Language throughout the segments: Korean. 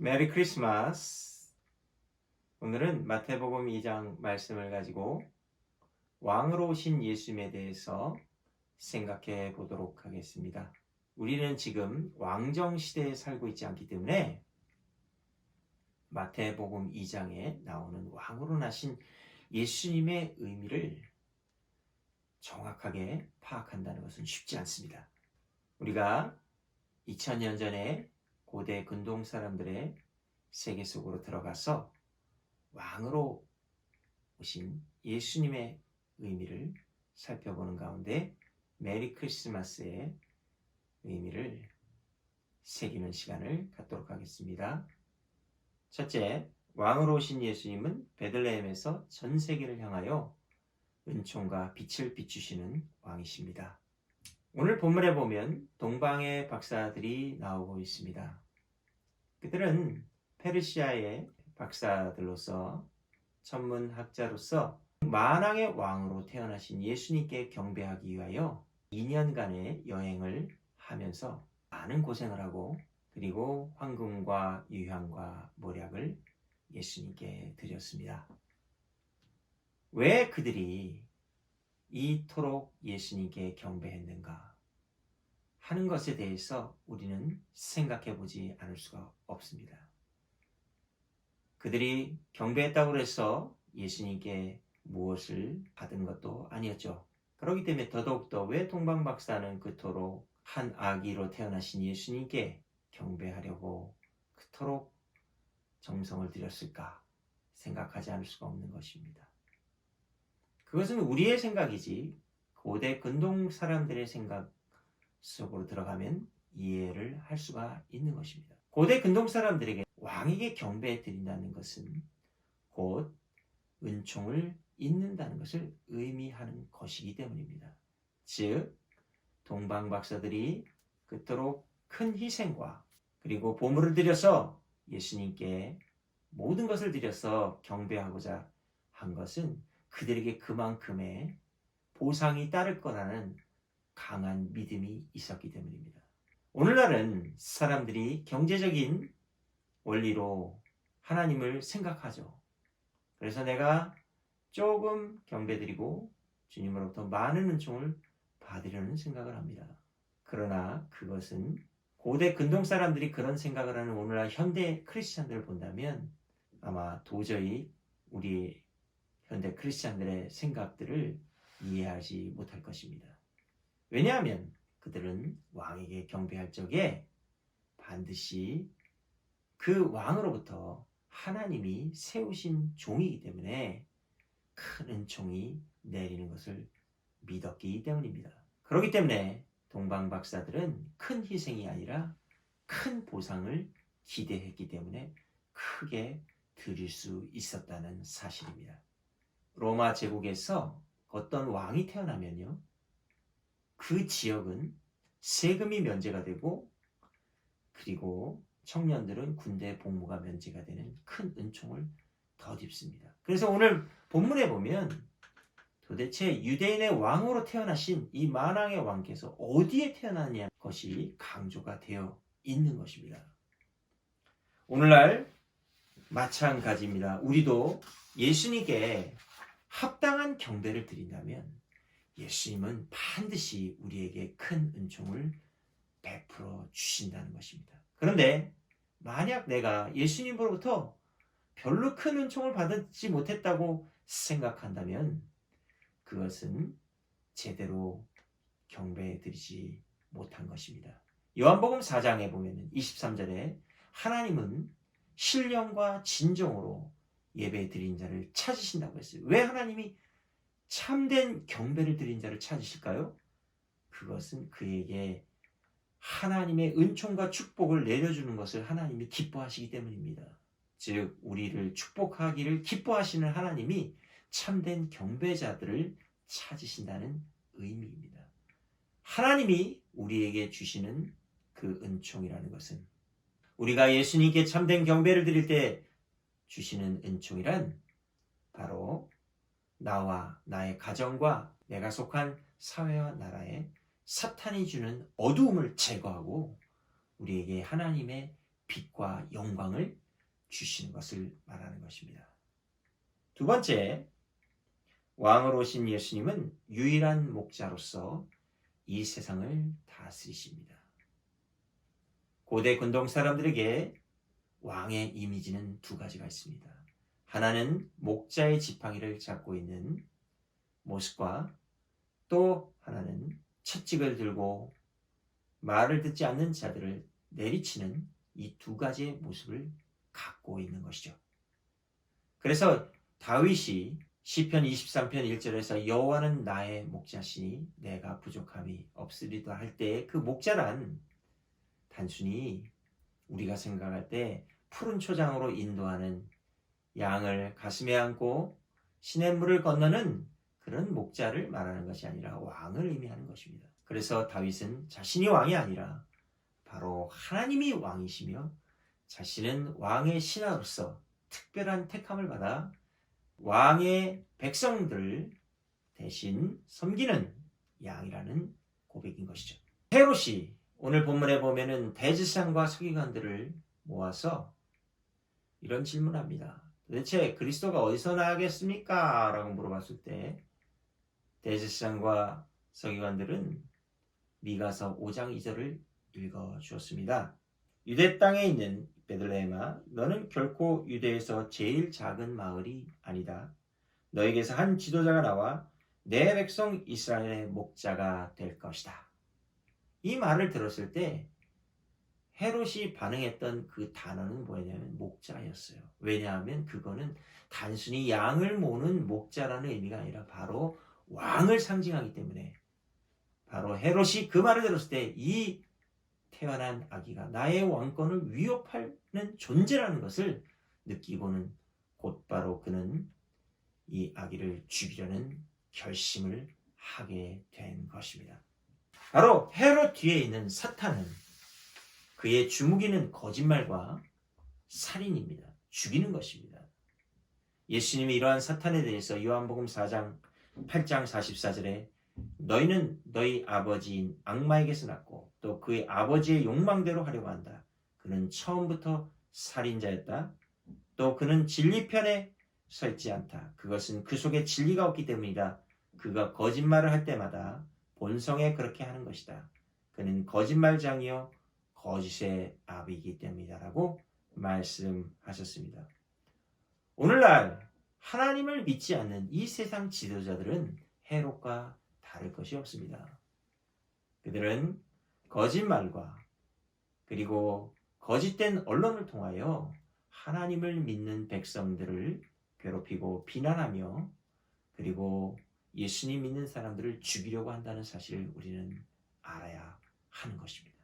메리 크리스마스. 오늘은 마태복음 2장 말씀을 가지고 왕으로 오신 예수님에 대해서 생각해 보도록 하겠습니다. 우리는 지금 왕정 시대에 살고 있지 않기 때문에 마태복음 2장에 나오는 왕으로 나신 예수님의 의미를 정확하게 파악한다는 것은 쉽지 않습니다. 우리가 2000년 전에 고대 근동 사람들의 세계 속으로 들어가서 왕으로 오신 예수님의 의미를 살펴보는 가운데 메리 크리스마스의 의미를 새기는 시간을 갖도록 하겠습니다. 첫째, 왕으로 오신 예수님은 베들레헴에서 전 세계를 향하여 은총과 빛을 비추시는 왕이십니다. 오늘 본문에 보면 동방의 박사들이 나오고 있습니다. 그들은 페르시아의 박사들로서 천문학자로서 만왕의 왕으로 태어나신 예수님께 경배하기 위하여 2년간의 여행을 하면서 많은 고생을 하고 그리고 황금과 유향과 모략을 예수님께 드렸습니다. 왜 그들이 이토록 예수님께 경배했는가 하는 것에 대해서 우리는 생각해 보지 않을 수가 없습니다. 그들이 경배했다고 해서 예수님께 무엇을 받은 것도 아니었죠. 그렇기 때문에 더더욱더 왜 동방 박사는 그토록 한 아기로 태어나신 예수님께 경배하려고 그토록 정성을 들였을까 생각하지 않을 수가 없는 것입니다. 그것은 우리의 생각이지 고대 근동 사람들의 생각 속으로 들어가면 이해를 할 수가 있는 것입니다. 고대 근동 사람들에게 왕에게 경배 드린다는 것은 곧 은총을 잇는다는 것을 의미하는 것이기 때문입니다. 즉 동방 박사들이 그토록 큰 희생과 그리고 보물을 들여서 예수님께 모든 것을 들여서 경배하고자 한 것은 그들에게 그만큼의 보상이 따를 거라는 강한 믿음이 있었기 때문입니다. 오늘날은 사람들이 경제적인 원리로 하나님을 생각하죠. 그래서 내가 조금 경배드리고 주님으로부터 많은 은총을 받으려는 생각을 합니다. 그러나 그것은 고대 근동 사람들이 그런 생각을 하는 오늘날 현대 크리스찬들을 본다면 아마 도저히 우리 현대 크리스찬들의 생각들을 이해하지 못할 것입니다. 왜냐하면 그들은 왕에게 경배할 적에 반드시 그 왕으로부터 하나님이 세우신 종이기 때문에 큰 은총이 내리는 것을 믿었기 때문입니다. 그렇기 때문에 동방 박사들은 큰 희생이 아니라 큰 보상을 기대했기 때문에 크게 드릴 수 있었다는 사실입니다. 로마 제국에서 어떤 왕이 태어나면요. 그 지역은 세금이 면제가 되고 그리고 청년들은 군대 복무가 면제가 되는 큰 은총을 덧입습니다. 그래서 오늘 본문에 보면 도대체 유대인의 왕으로 태어나신 이 만왕의 왕께서 어디에 태어났냐 것이 강조가 되어 있는 것입니다. 오늘날 마찬가지입니다. 우리도 예수님께 합당한 경배를 드린다면 예수님은 반드시 우리에게 큰 은총을 베풀어 주신다는 것입니다. 그런데 만약 내가 예수님으로부터 별로 큰 은총을 받지 못했다고 생각한다면 그것은 제대로 경배해 드리지 못한 것입니다. 요한복음 4장에 보면 23절에 하나님은 신령과 진정으로 예배 드린 자를 찾으신다고 했어요. 왜 하나님이 참된 경배를 드린 자를 찾으실까요? 그것은 그에게 하나님의 은총과 축복을 내려주는 것을 하나님이 기뻐하시기 때문입니다. 즉, 우리를 축복하기를 기뻐하시는 하나님이 참된 경배자들을 찾으신다는 의미입니다. 하나님이 우리에게 주시는 그 은총이라는 것은 우리가 예수님께 참된 경배를 드릴 때 주시는 은총이란 바로 나와 나의 가정과 내가 속한 사회와 나라에 사탄이 주는 어두움을 제거하고 우리에게 하나님의 빛과 영광을 주시는 것을 말하는 것입니다. 두 번째, 왕으로 오신 예수님은 유일한 목자로서 이 세상을 다스리십니다. 고대 근동 사람들에게 왕의 이미지는 두 가지가 있습니다. 하나는 목자의 지팡이를 잡고 있는 모습과 또 하나는 채찍을 들고 말을 듣지 않는 자들을 내리치는 이 두 가지의 모습을 갖고 있는 것이죠. 그래서 다윗이 시편 23편 1절에서 여호와는 나의 목자시니 내가 부족함이 없으리다 할때그 목자란 단순히 우리가 생각할 때 푸른 초장으로 인도하는 양을 가슴에 안고 시냇물을 건너는 그런 목자를 말하는 것이 아니라 왕을 의미하는 것입니다. 그래서 다윗은 자신이 왕이 아니라 바로 하나님이 왕이시며 자신은 왕의 신하로서 특별한 택함을 받아 왕의 백성들 대신 섬기는 양이라는 고백인 것이죠. 헤롯이 오늘 본문에 보면은 대지상과 서기관들을 모아서 이런 질문합니다. 도대체 그리스도가 어디서 나겠습니까? 라고 물어봤을 때 대지상과 서기관들은 미가서 5장 2절을 읽어 주었습니다. 유대 땅에 있는 베들레헴아 너는 결코 유대에서 제일 작은 마을이 아니다. 너에게서 한 지도자가 나와 내 백성 이스라엘의 목자가 될 것이다. 이 말을 들었을 때 헤롯이 반응했던 그 단어는 뭐냐면 목자였어요. 왜냐하면 그거는 단순히 양을 모는 목자라는 의미가 아니라 바로 왕을 상징하기 때문에 바로 헤롯이 그 말을 들었을 때 이 태어난 아기가 나의 왕권을 위협하는 존재라는 것을 느끼고는 곧바로 그는 이 아기를 죽이려는 결심을 하게 된 것입니다. 바로 헤롯 뒤에 있는 사탄은 그의 주무기는 거짓말과 살인입니다. 죽이는 것입니다. 예수님이 이러한 사탄에 대해서 요한복음 4장 8장 44절에 너희는 너희 아버지인 악마에게서 났고 또 그의 아버지의 욕망대로 하려고 한다. 그는 처음부터 살인자였다. 또 그는 진리편에 서 있지 않다. 그것은 그 속에 진리가 없기 때문이다. 그가 거짓말을 할 때마다 본성에 그렇게 하는 것이다. 그는 거짓말장이요 거짓의 아비이기 때문이다라고 말씀하셨습니다. 오늘날 하나님을 믿지 않는 이 세상 지도자들은 헤롯과 다를 것이 없습니다. 그들은 거짓말과 그리고 거짓된 언론을 통하여 하나님을 믿는 백성들을 괴롭히고 비난하며 그리고 예수님 믿는 사람들을 죽이려고 한다는 사실을 우리는 알아야 하는 것입니다.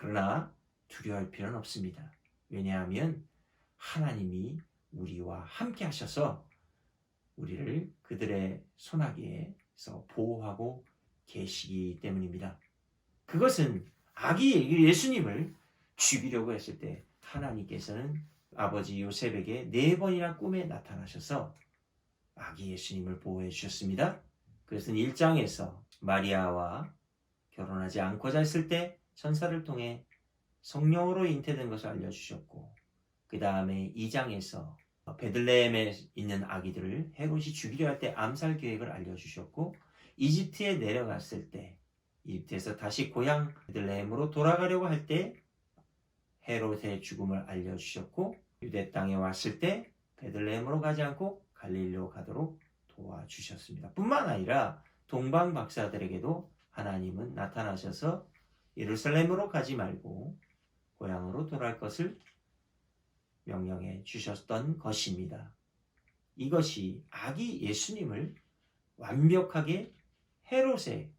그러나 두려워할 필요는 없습니다. 왜냐하면 하나님이 우리와 함께 하셔서 우리를 그들의 소나기에서 보호하고 계시기 때문입니다. 그것은 아기 예수님을 죽이려고 했을 때 하나님께서는 아버지 요셉에게 네 번이나 꿈에 나타나셔서 아기 예수님을 보호해 주셨습니다. 그것은 1장에서 마리아와 결혼하지 않고자 했을 때 천사를 통해 성령으로 잉태된 것을 알려주셨고 그 다음에 2장에서 베들레헴에 있는 아기들을 헤롯이 죽이려 할 때 암살 계획을 알려주셨고 이집트에 내려갔을 때 이집트에서 다시 고향 베들레헴으로 돌아가려고 할 때 헤롯의 죽음을 알려주셨고 유대 땅에 왔을 때 베들레헴으로 가지 않고 갈릴리로 가도록 도와주셨습니다. 뿐만 아니라 동방 박사들에게도 하나님은 나타나셔서 예루살렘으로 가지 말고 고향으로 돌아갈 것을 명령해 주셨던 것입니다. 이것이 아기 예수님을 완벽하게 헤롯의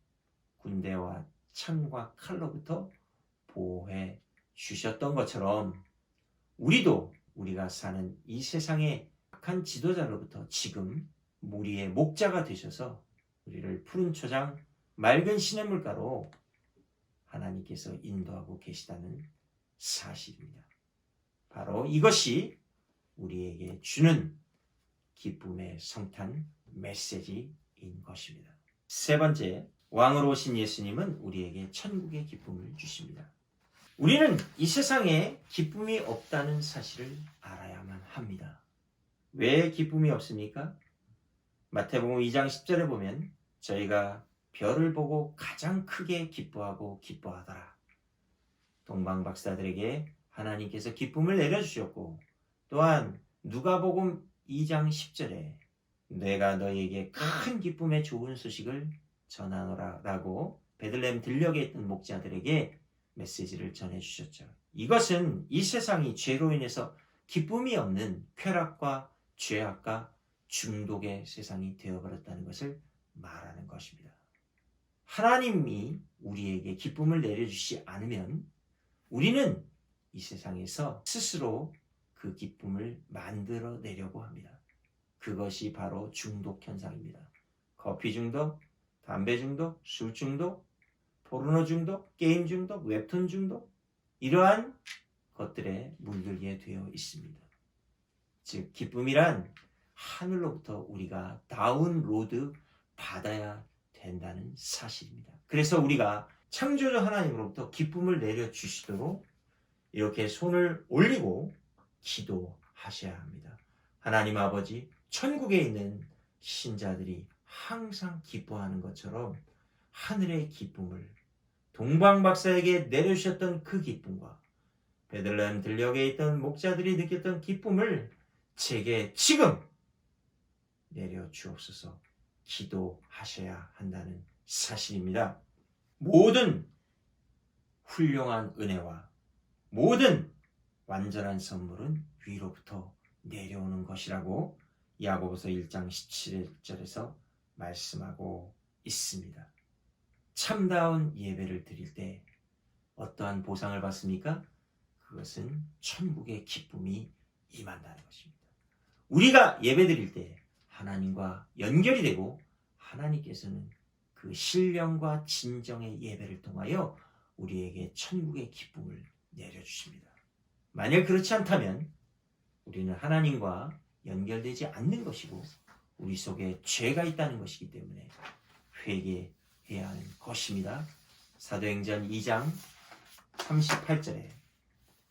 군대와 창과 칼로부터 보호해 주셨던 것처럼 우리도 우리가 사는 이 세상의 악한 지도자로부터 지금 무리의 목자가 되셔서 우리를 푸른 초장 맑은 시냇물가로 하나님께서 인도하고 계시다는 사실입니다. 바로 이것이 우리에게 주는 기쁨의 성탄 메시지인 것입니다. 세 번째, 왕으로 오신 예수님은 우리에게 천국의 기쁨을 주십니다. 우리는 이 세상에 기쁨이 없다는 사실을 알아야만 합니다. 왜 기쁨이 없습니까? 마태복음 2장 10절에 보면 저희가 별을 보고 가장 크게 기뻐하고 기뻐하더라. 동방 박사들에게 하나님께서 기쁨을 내려주셨고 또한 누가복음 2장 10절에 내가 너희에게 큰 기쁨의 좋은 소식을 전하노라라고 베들레헴 들녘에 있던 목자들에게 메시지를 전해 주셨죠. 이것은 이 세상이 죄로 인해서 기쁨이 없는 쾌락과 죄악과 중독의 세상이 되어버렸다는 것을 말하는 것입니다. 하나님이 우리에게 기쁨을 내려주시 않으면 우리는 이 세상에서 스스로 그 기쁨을 만들어 내려고 합니다. 그것이 바로 중독 현상입니다. 커피 중독, 담배 중독, 술 중독, 포르노 중독, 게임 중독, 웹툰 중독 이러한 것들에 물들게 되어 있습니다. 즉 기쁨이란 하늘로부터 우리가 다운로드 받아야 된다는 사실입니다. 그래서 우리가 창조주 하나님으로부터 기쁨을 내려 주시도록 이렇게 손을 올리고 기도하셔야 합니다. 하나님 아버지, 천국에 있는 신자들이 항상 기뻐하는 것처럼 하늘의 기쁨을 동방 박사에게 내려주셨던 그 기쁨과 베들레헴 들녘에 있던 목자들이 느꼈던 기쁨을 제게 지금 내려 주옵소서 기도하셔야 한다는 사실입니다. 모든 훌륭한 은혜와 모든 완전한 선물은 위로부터 내려오는 것이라고 야고보서 1장 17절에서 말씀하고 있습니다. 참다운 예배를 드릴 때 어떠한 보상을 받습니까? 그것은 천국의 기쁨이 임한다는 것입니다. 우리가 예배 드릴 때 하나님과 연결이 되고 하나님께서는 그 신령과 진정의 예배를 통하여 우리에게 천국의 기쁨을 내려주십니다. 만약 그렇지 않다면 우리는 하나님과 연결되지 않는 것이고 우리 속에 죄가 있다는 것이기 때문에 회개해야 하는 것입니다. 사도행전 2장 38절에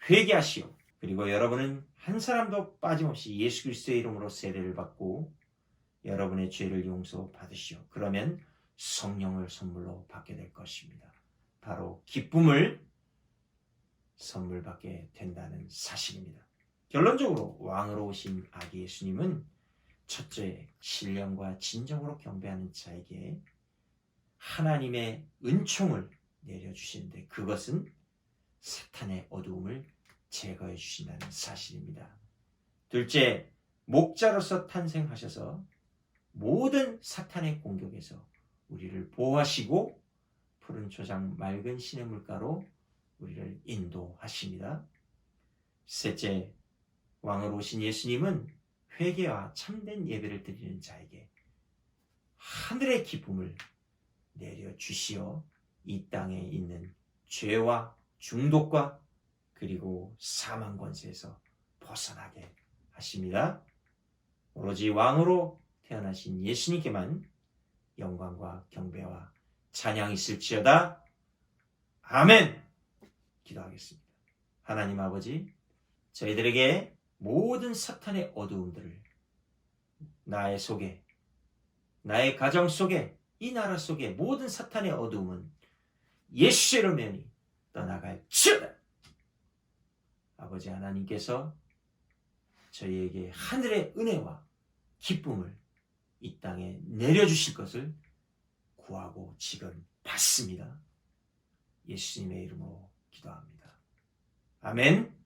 회개하시오. 그리고 여러분은 한 사람도 빠짐없이 예수 그리스도의 이름으로 세례를 받고 여러분의 죄를 용서 받으시오. 그러면 성령을 선물로 받게 될 것입니다. 바로 기쁨을 선물 받게 된다는 사실입니다. 결론적으로 왕으로 오신 아기 예수님은 첫째 신령과 진정으로 경배하는 자에게 하나님의 은총을 내려주시는데 그것은 사탄의 어두움을 제거해 주신다는 사실입니다. 둘째, 목자로서 탄생하셔서 모든 사탄의 공격에서 우리를 보호하시고 푸른 초장 맑은 신의 물가로 우리를 인도하십니다. 셋째, 왕으로 오신 예수님은 회개와 참된 예배를 드리는 자에게 하늘의 기쁨을 내려 주시어 이 땅에 있는 죄와 중독과 그리고 사망 권세에서 벗어나게 하십니다. 오로지 왕으로 태어나신 예수님께만 영광과 경배와 찬양이 있을지어다. 아멘. 기도하겠습니다. 하나님 아버지, 저희들에게 모든 사탄의 어두움들을 나의 속에, 나의 가정 속에, 이 나라 속에 모든 사탄의 어두움은 예수의 이름이 떠나갈 지어다. 아버지 하나님께서 저희에게 하늘의 은혜와 기쁨을 이 땅에 내려주실 것을 구하고 지금 받습니다. 예수님의 이름으로 기도합니다. 아멘.